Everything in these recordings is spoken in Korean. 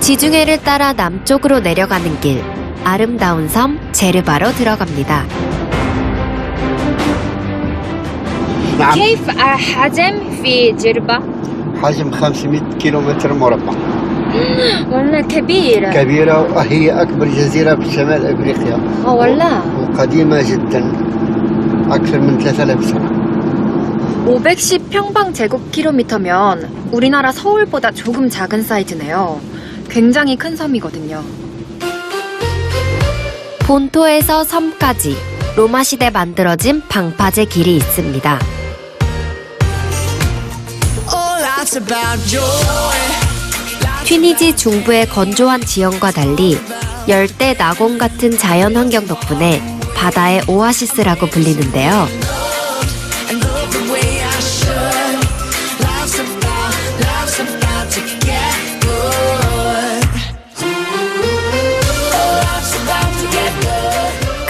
지중해를 따라 남쪽으로 내려가는 길, 아름다운 섬 제르바로 들어갑니다. نعم كيف حجم في جربة؟ حجم 500 كيلومتر مربع والله كبيرة كبيرة وهي أكبر جزيرة في شمال أفريقيا اه والله وقديمة جدا أكثر من 3000 سنة 510평방제곱킬로미터면 우리나라 서울보다 조금 작은 사이즈네요. 굉장히 큰 섬이거든요. 본토에서 섬까지 로마 시대 만들어진 방파제 길이 있습니다. 튀니지 중부의 건조한 지형과 달리 열대 낙원 같은 자연 환경 덕분에 바다의 오아시스라고 불리는데요.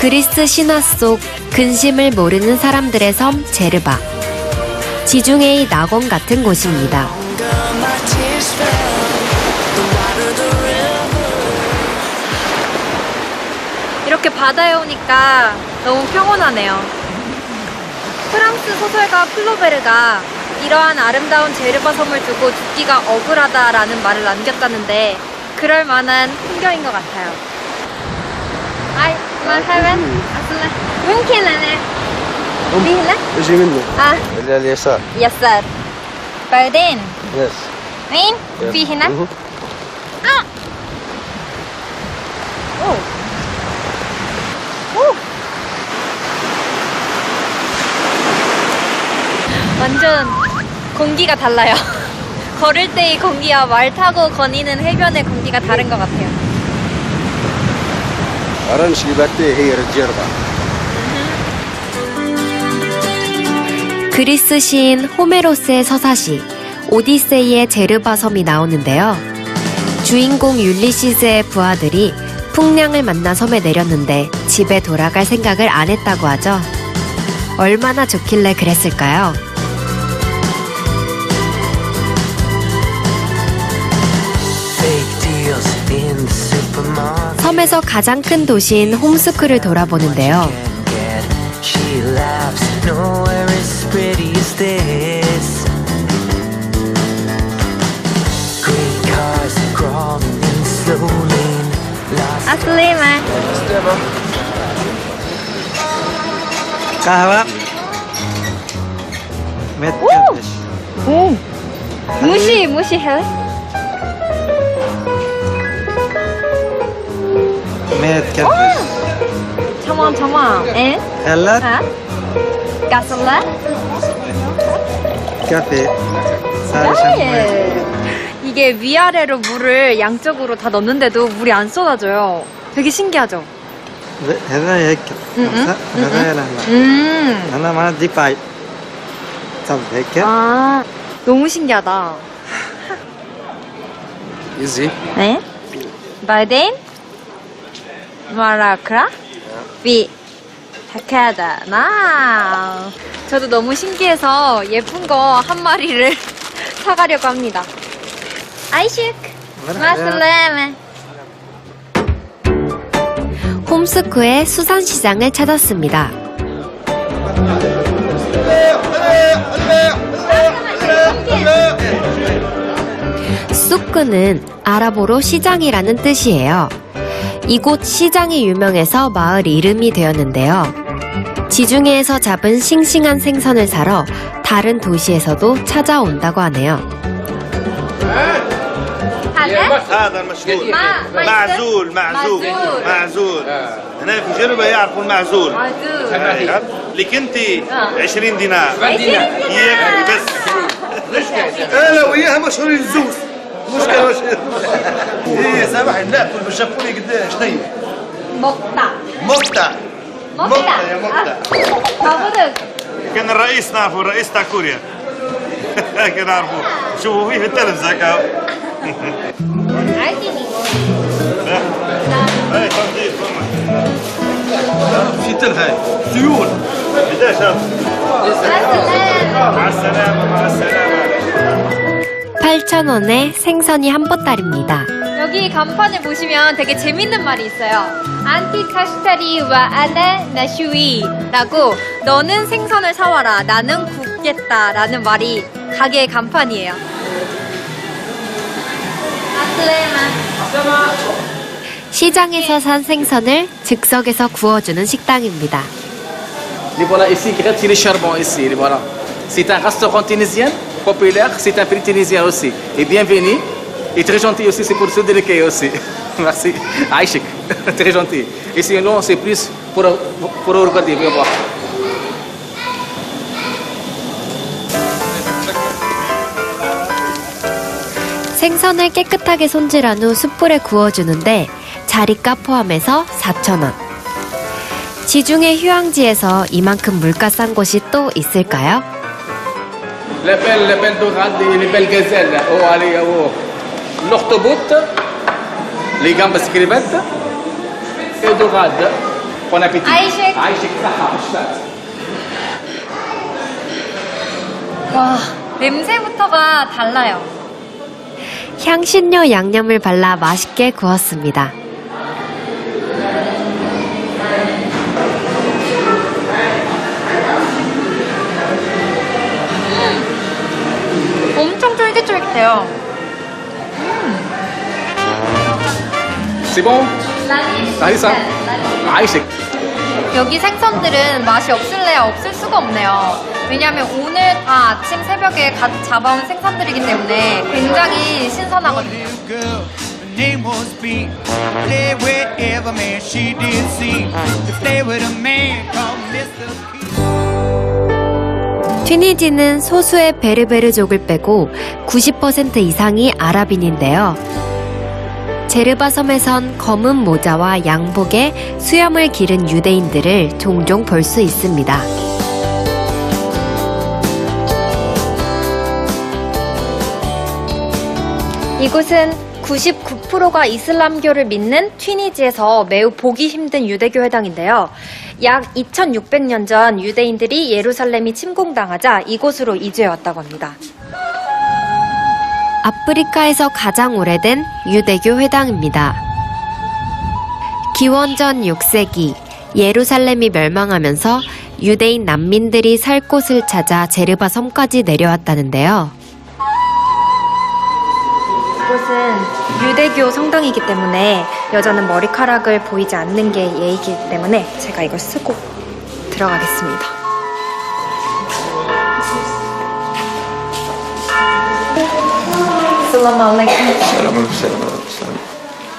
그리스 신화 속 근심을 모르는 사람들의 섬 제르바. 지중해의 낙원 같은 곳입니다. 이렇게 바다에 오니까 너무 평온하네요. 프랑스 소설가 플로베르가 이러한 아름다운 제르바 섬을 두고 죽기가 억울하다라는 말을 남겼다는데 그럴 만한 풍경인 것 같아요. 아이, 말하면 아슬라. ممكن أنا دي هنا؟ اجي منه آه إلى اليسار يسار بعدين يس وين؟ في هنا؟ مه. 아! 오! 오! 완전 공기가 달라요. 걸을 때의 공기와 말 타고 거니는 해변의 공기가 다른 것 같아요. أرنش لبتي هي الجربة 그리스 시인 호메로스의 서사시 오디세이의 제르바 섬이 나오는데요. 주인공 율리시스의 부하들이 풍량을 만나 섬에 내렸는데 집에 돌아갈 생각을 안 했다고 하죠. 얼마나 좋길래 그랬을까요? Fake deals in the supermarket. 섬에서 가장 큰 도시인 홈스크를 돌아보는데요. Laughs. Nowhere is pretty خلت ها؟ 가솔라? كافي صار شموع 예. 이게 위아래로 물을 양쪽으로 다 넣는데도 물이 안 쏟아져요. 되게 신기하죠? هذا هيك م- م- هذا لهنا 음. أنا ما دي باي طب هيك 아, 너무 신기하다. يزي 네? بعدين 마라크라? 비 타카다. 나 저도 너무 신기해서 예쁜 거 한 마리를 사가려고 합니다. 아이슈크. 마슬레메 홈스크의 수산시장을 찾았습니다. 쑥크는 아랍어로 시장이라는 뜻이에요. 이곳 시장이 유명해서 마을 이름이 되었는데요. 지중해에서 잡은 싱싱한 생선을 사러 다른 도시에서도 찾아온다고 하네요. 하나 هذا المشهور ما ما معزول معزول معزول. معزول هنا في جربة يعرفوا المعزول 마두 أيوة. لك انت آه. 20 دينار دينار. اياك بس انا وياها مشهورين الزوز مشكلة واش إيه سامحني. لا شافوني قداش شنيا طيب. مقطع. مقطع. مقطع. يا مقطع. تعرفونك كان الرئيس نعرفه الرئيس تاع كوريا. كان نعرفوه شوفوا فيه في التلفزة هكا عادي. إيه، في تلهاي سيول. بداش مع السلامة مع السلامة. 8,000원에 생선이 한 보따리입니다. 여기 간판을 보시면 되게 재밌는 말이 있어요. 안티 카시타리와 알레 나슈이라고 너는 생선을 사와라 나는 굽겠다라는 말이 가게의 간판이에요. 시장에서 산 생선을 즉석에서 구워주는 식당입니다. Populaire, c'est un prix tunisien aussi. Et bienvenue. Et très gentil aussi, c'est pour se déliquer aussi. Merci. Aïchik, très gentil. Et sinon, c'est plus pour, pour regarder, viens voir. 생선을 깨끗하게 손질한 후 숯불에 구워주는데 자리값 포함해서 4,000원. 지중해 휴양지에서 이만큼 물가 싼 곳이 또 있을까요? La belle, la belle dorade les belles gazelles. Oh, allez, oh. L'octoboute, les gambes crevettes et dorade. Bon appétit. Saha, shtat. 와 냄새부터가 달라요. 향신료 양념을 발라 맛있게 구웠습니다. 쫄깃쫄깃해요. C'est bon? Larissa? Aïchik. 여기 생선들은 맛이 없을래야 없을 수가 없네요. 왜냐하면 오늘 다 아침 새벽에 갓 잡아온 생선들이기 때문에 굉장히 신선하거든요. girl. Her name was Pete. Play wherever man she did see. To play with a man called Mr. Pete. 튀니지는 소수의 베르베르족을 빼고 90% 이상이 아랍인인데요. 제르바 섬에선 검은 모자와 양복에 수염을 기른 유대인들을 종종 볼 수 있습니다. 이곳은 99%가 이슬람교를 믿는 튀니지에서 매우 보기 힘든 유대교 회당인데요. 약 2600년 전 유대인들이 예루살렘이 침공당하자 이곳으로 이주해 왔다고 합니다. 아프리카에서 가장 오래된 유대교 회당입니다. 기원전 6세기 예루살렘이 멸망하면서 유대인 난민들이 살 곳을 찾아 제르바 섬까지 내려왔다는데요. 이곳은 유대교 성당이기 때문에 여자는 머리카락을 보이지 않는 게 예의이기 때문에 제가 이걸 쓰고 들어가겠습니다.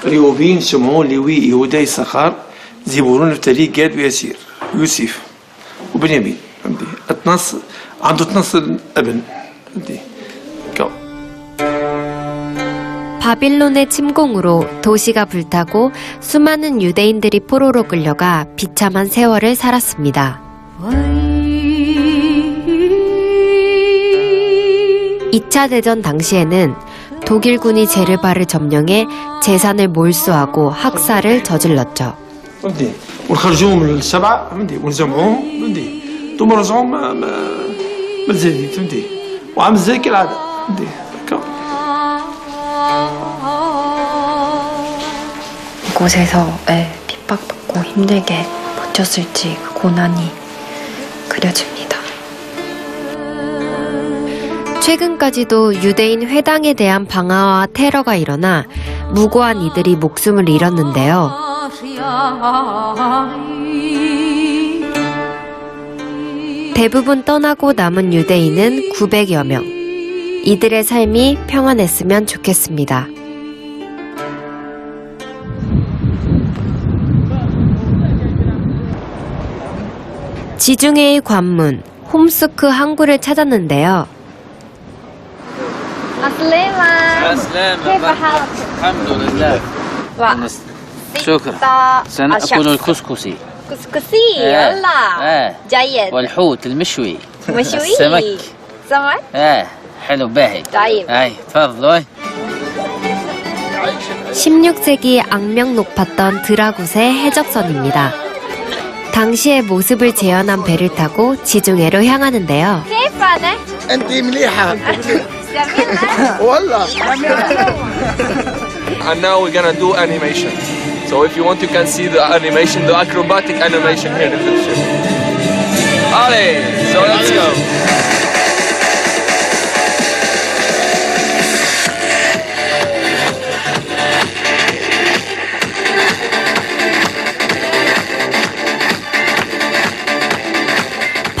ראובן, שמעון, לוי, יהודה, יששכר, זיבורון, נפתלי, גד ויסיר, יוסיף ובנימין. עד נאסר, עד נאסר אבן. 바빌론의 침공으로 도시가 불타고 수많은 유대인들이 포로로 끌려가 비참한 세월을 살았습니다. 2차 대전 당시에는 독일군이 제르바를 점령해 재산을 몰수하고 학살을 저질렀죠. 곳에서의 핍박받고 힘들게 버텼을지 그 고난이 그려집니다. 최근까지도 유대인 회당에 대한 방화와 테러가 일어나 무고한 이들이 목숨을 잃었는데요. 대부분 떠나고 남은 유대인은 900여 명. 이들의 삶이 평안했으면 좋겠습니다. 지중해의 관문, 홈스크 항구를 찾았는데요. 아슬레마 كيف حالك؟ الحمد لله 와 شكرا سنأكل الكسكسي كسكسي إيه. يلا إيه. جيد والحوت المشوي مشوي السمك سمك ايه حلو باهي طيب اي تفضلوا 16세기 악명 높았던 드라굿의 해적선입니다. 당시의 모습을 재현한 배를 타고 지중해로 향하는데요. كيف انا؟ انت مليحه والله And now we're gonna do animation. So if you want, you can see the animation, the acrobatic animation here in the ship. Allez, so let's go.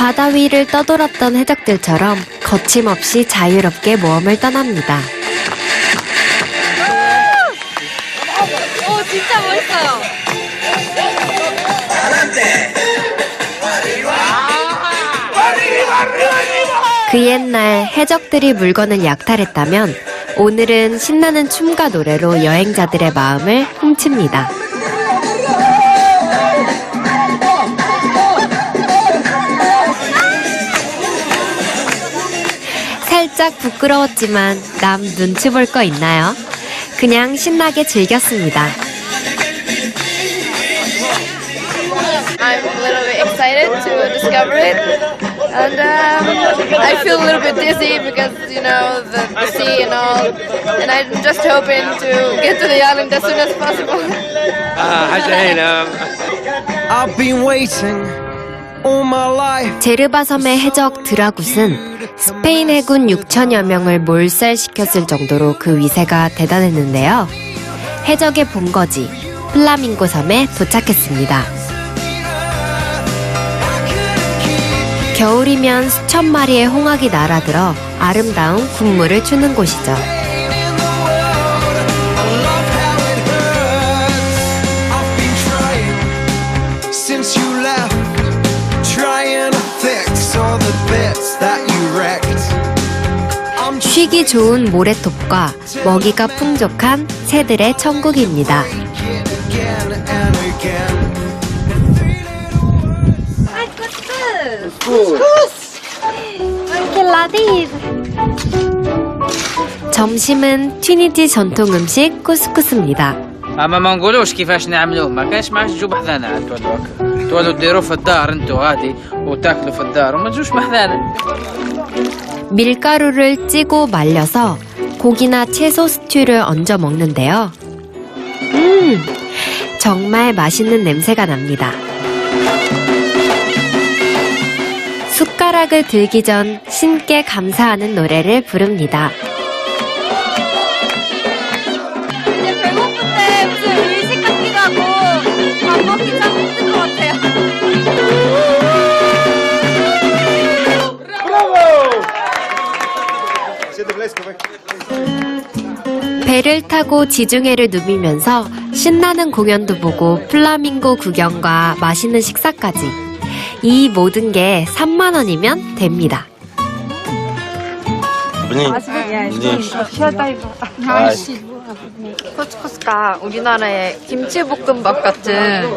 바다 위를 떠돌았던 해적들처럼 거침없이 자유롭게 모험을 떠납니다. 오, 진짜 멋있어요. 그 옛날 해적들이 물건을 약탈했다면 오늘은 신나는 춤과 노래로 여행자들의 마음을 훔칩니다. 부끄러웠지만 남 눈치 볼 거 있나요? 그냥 신나게 즐겼습니다. I'm a little bit excited to discover it, and um, I feel a little bit dizzy because you know the, the sea and all, and I'm just hoping to get to the island as soon as possible. I've been waiting all my life. 제르바 섬의 해적 드라굿은 스페인 해군 6천여 명을 몰살시켰을 정도로 그 위세가 대단했는데요. 해적의 본거지 플라밍고 섬에 도착했습니다. 겨울이면 수천 마리의 홍학이 날아들어 아름다운 군무를 추는 곳이죠. 쉬기 좋은 모래톱과 먹이가 풍족한 새들의 천국입니다. again and again. 점심은 튀니지 전통 음식 쿠스쿠스입니다. اما ما نقولوش كيفاش نعملوه ما كانش معاش تجوا بحذانا عاد تولوا هكا تولوا ديروا في الدار انتوا غادي وتاكلوا في الدار وما تجوش بحذانا 밀가루를 찌고 말려서 고기나 채소 스튜를 얹어 먹는데요. 음, 정말 맛있는 냄새가 납니다. 숟가락을 들기 전 신께 감사하는 노래를 부릅니다. 배를 타고 지중해를 누비면서 신나는 공연도 보고 플라밍고 구경과 맛있는 식사까지 이 모든 게 3만 원이면 됩니다. 코스코스가 우리나라의 김치볶음밥 같은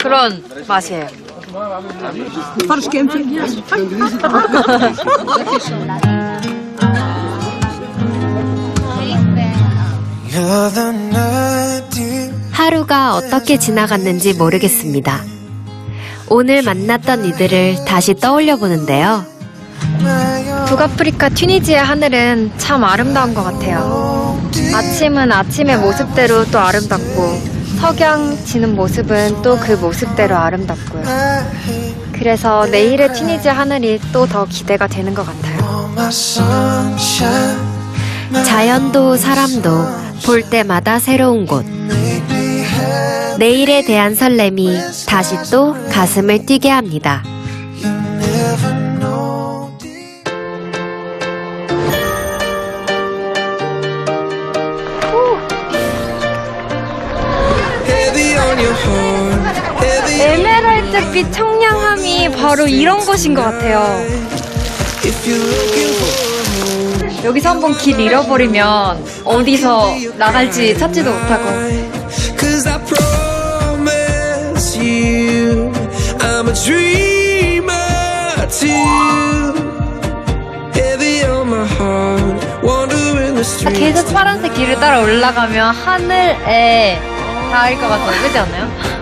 그런 맛이에요. 하루가 어떻게 지나갔는지 모르겠습니다. 오늘 만났던 이들을 다시 떠올려 보는데요. 북아프리카 튀니지의 하늘은 참 아름다운 것 같아요. 아침은 아침의 모습대로 또 아름답고 석양 지는 모습은 또 그 모습대로 아름답고요. 그래서 내일의 튀니지 하늘이 또 더 기대가 되는 것 같아요. 자연도 사람도 볼 때마다 새로운 곳. 내일에 대한 설렘이 다시 또 가슴을 뛰게 합니다. 에메랄드빛 청량함이 바로 이런 곳인 것 같아요. 여기서 한번 길 잃어버리면 어디서 나갈지 찾지도 못하고 계속 파란색 길을 따라 올라가면 하늘에 닿을 것 같아요. 그렇지 않나요?